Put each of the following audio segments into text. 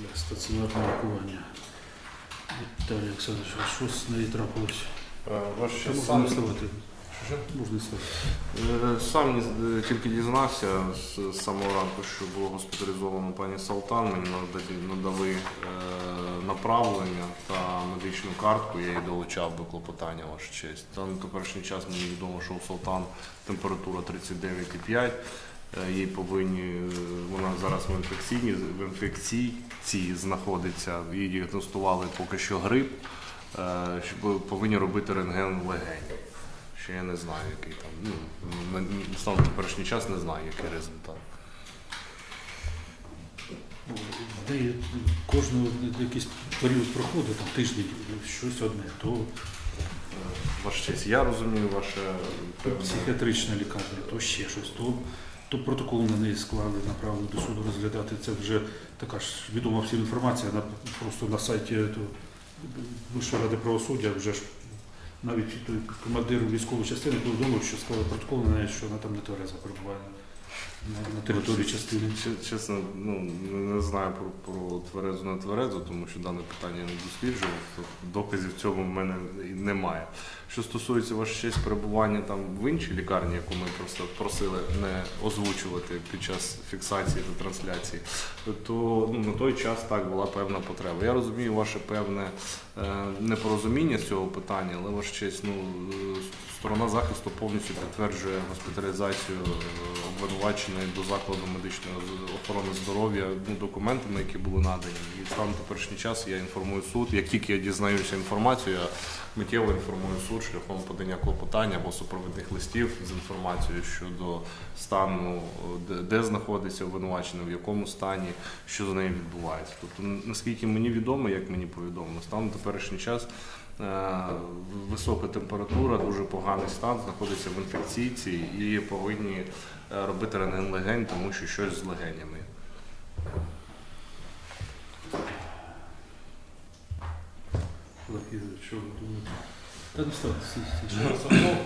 для стаціонарного лікування. Віталій Олександрович, а що з нею трапилось? Е, Ваш Що можна сам, не ставати? Можна не ставати. Е, сам ні- тільки дізнався з з самого ранку, що було госпіталізовано пані Салтан. Мені надали е, направлення та медичну картку. Я її долучав до клопотання, ваша честь. Та на теперішній час мені відомо, що у Салтан температура 39,5. Е, Їй повинні е, вона зараз в інфекційній в інфекційці знаходиться. Їй діагностували поки що грип. е, Щоб повинні робити рентген легень. Ще я не знаю, який там. Ну, на- станом теперішній час не знаю, який результат. В неї кожного якийсь період проходить, там тиждень, щось одне, то Ваша честь, я розумію ваше певне. психіатрична лікарня, то ще щось, то, то протокол на неї склали, направили до суду розглядати. Це вже така ж відома всім інформація, на, просто на сайті Вищої ради правосуддя вже ж навіть командир військової частини повідомив, що склали протокол на неї, що вона там не твереза перебуває на, на території частини. Чесно, ну не знаю про, про тверезу не тверезу, тому що дане питання я не досліджував. Доказів в цьому в мене немає. Що стосується ваша честь перебування там в іншій лікарні, яку ми просто просили не озвучувати під час фіксації та трансляції, то ну, на той час так була певна потреба. Я розумію ваше певне е, непорозуміння з цього питання, але ваша честь, ну е, сторона захисту повністю підтверджує госпіталізацію е, обвинуваченої до закладу медичної охорони здоров'я ну, документами, які були надані. І сам теперішній час я інформую суд. Як тільки я дізнаюся інформацію, я миттєво інформую суд шляхом подання клопотання або супровідних листів з інформацією щодо стану, де, знаходиться обвинувачений, в якому стані, що з нею відбувається. Тобто, наскільки мені відомо, як мені повідомлено, станом на теперішній час. Е, Висока температура, дуже поганий стан, знаходиться в інфекційці і повинні е, робити рентген легень, тому що щось з легенями. Що ви думаєте? Стійте. Ну,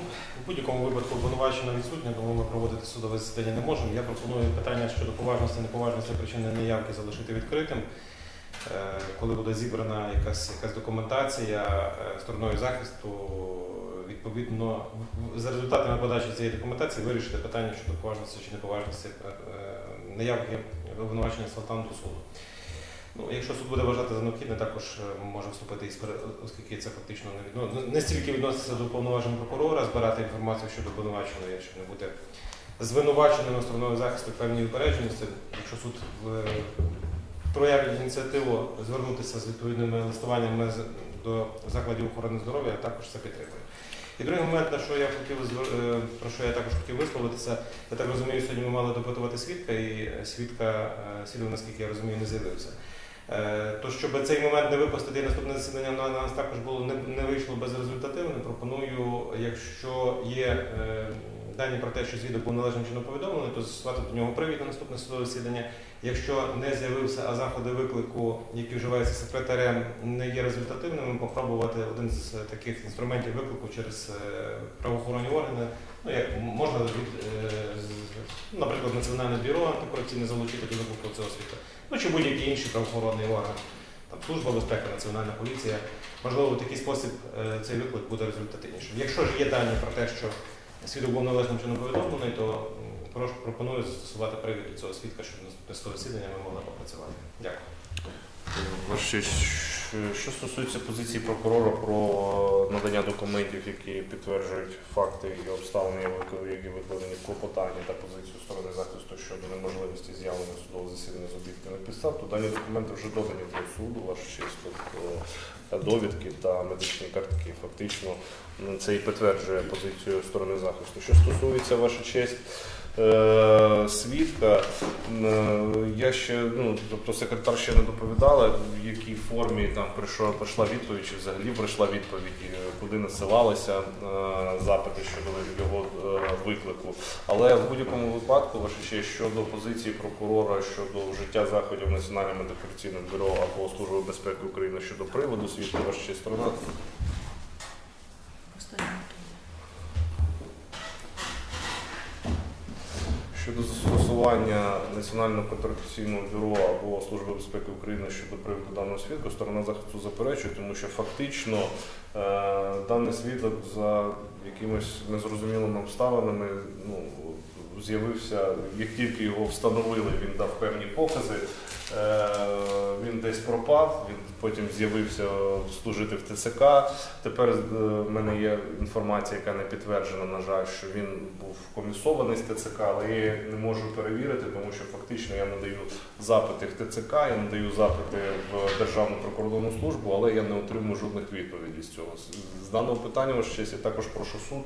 у будь-якому випадку обвинувачена відсутня, тому ми проводити судове засідання не можемо. Я пропоную питання щодо поважності, неповажності причини неявки залишити відкритим. Коли буде зібрана якась, якась документація е, стороною захисту, відповідно, в- в- за результатами подачі цієї документації вирішити питання щодо поважності чи неповажності е, неявки обвинувачення Салтану до суду. Ну, якщо суд буде вважати за необхідне, також е, може вступити із оскільки це фактично не відно... не стільки відноситься до повноважень прокурора, збирати інформацію щодо обвинуваченої, щоб не бути звинуваченим стороною захисту певній упередженості. Якщо суд проявить ініціативу звернутися з відповідними листуваннями до закладів охорони здоров'я, також це підтримую. І другий момент, на що я хотів е, про що я також хотів висловитися, я так розумію, сьогодні ми мали допитувати свідка, і свідка е, Сілів, наскільки я розумію, не з'явився. Е, То, щоб цей момент не випустити і наступне засідання на на нас також було не, не вийшло безрезультативним, пропоную, якщо є дані про те, що свідок був належним чином повідомлений, то застосувати до нього привід на наступне судове засідання. Якщо не з'явився, а заходи виклику, які вживаються секретарем, не є результативними, попробувати один з таких інструментів виклику через е, правоохоронні органи. Ну як можна е, наприклад, Національне бюро антикорупційне залучити до виклику цього свідка ну чи будь-який інший правоохоронний орган, там Служба безпеки, Національна поліція. Можливо, в такий спосіб е, цей виклик буде результативнішим. Якщо ж є дані про те, що свідок був належним чином повідомлений, то прошу пропоную застосувати привід до цього свідка, щоб на судове засідання ми могли попрацювати. Дякую. Що- стосується позиції прокурора про надання документів, які підтверджують факти і обставини, які викладені в клопотанні та позицію сторони захисту щодо неможливості з'явлення судового засідання з об'єктивних підстав, то дані документи вже додані до суду, ваша честь, довідки та медичні картки. Фактично це і підтверджує позицію сторони захисту. Що стосується ваша честь. Е, Свідка Я ще, ну, тобто секретар ще не доповідала, в якій формі там прийшла, прийшла відповідь, чи взагалі прийшла відповідь, куди насилалися е, запити щодо його е, виклику. Але в будь-якому випадку, ваше ще щодо позиції прокурора щодо вжиття заходів Національним антикорупційним бюро або Служби безпеки України щодо приводу свідка, ваша ще сторона. Щодо Національного контрактаційного бюро або Служби безпеки України щодо приводу даного свідку сторона захисту заперечує, тому що фактично е, даний свідок за якимись незрозумілими обставинами ну, з'явився, як тільки його встановили, він дав певні покази. Е, Він десь пропав, він потім з'явився служити в ТЦК. Тепер е, в мене є інформація, яка не підтверджена, на жаль, що він був комісований з ТЦК, але я не можу перевірити, тому що фактично я надаю запити в ТЦК, я надаю запити в Державну прикордонну службу, але я не отримую жодних відповідей з цього. З- даного питання, ваша честь, я також прошу суд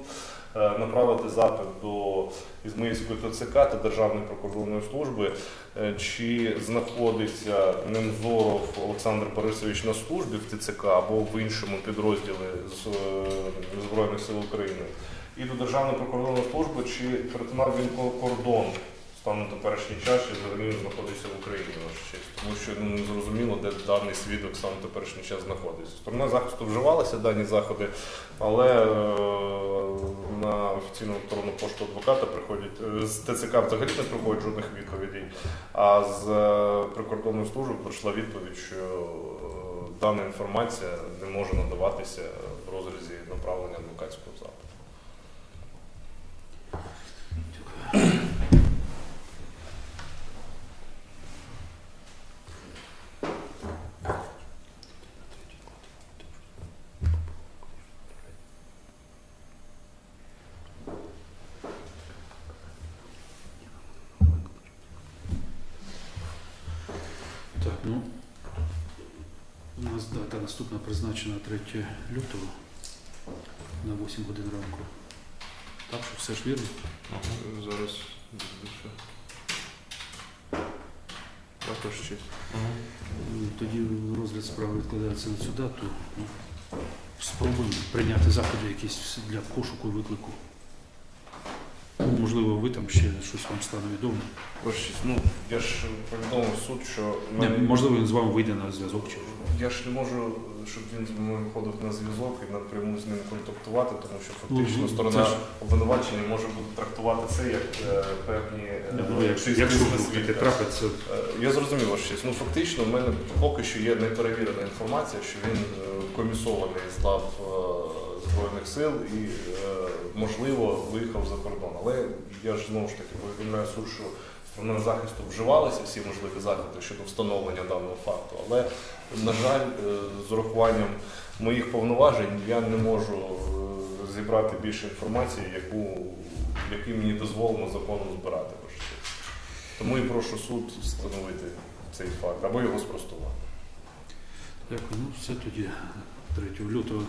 е, направити запит до Ізмаїльської ТЦК та Державної прикордонної служби, чи знаходиться Немзоров Олександр Борисович на службі в ТЦК або в іншому підрозділі з е, Збройних сил України, і до Державної прикордонної служби, чи перетинав він кордон станом теперішній час, взагалі він знаходиться в Україні, ваша честь. Тому що ну, не зрозуміло, де даний свідок сам теперішній час знаходиться. Сторона захисту вживалася дані заходи, але е, на офіційну електронну пошту адвоката приходять е, з ТЦК взагалі не приходять жодних відповідей. А з е, прикордонної служби прийшла відповідь, що е, дана інформація не може надаватися в розрізі направлення адвокатського запиту. Так, ну у нас дата наступна призначена 3 лютого на 8 годин ранку. Так що все ж вірно. Зараз більше. Також честь. Ну, Тоді розгляд справи відкладається на цю дату. Ну, Спробуємо прийняти заходи якісь для пошуку і виклику. Ну, Можливо, ви там ще щось вам стане відомо. Честь, ну я ж повідомив суд, що Не, мене- можливо, він з вами вийде на зв'язок чи я ж не можу, щоб він з мною виходив на зв'язок і напряму з ним контактувати, тому що фактично Ну, сторона це ж- обвинувачення може бути трактувати це як е, певні е, ну, якщо, свідка. трапиться, Е, Я зрозумів ваш честь. Ну фактично, в мене поки що є неперевірена інформація, що він е, комісований з лав е, Збройних сил і, е, можливо, виїхав за кордон. Але я ж знову ж таки повідомляю суд, що сторона захисту вживалися всі можливі заходи щодо встановлення даного факту. Але, на жаль, е, з урахуванням моїх повноважень я не можу е, зібрати більше інформації, яку, яку мені дозволено законом збирати. Тому і прошу суд встановити цей факт або його спростувати. дякую. Ну, все тоді 3 лютого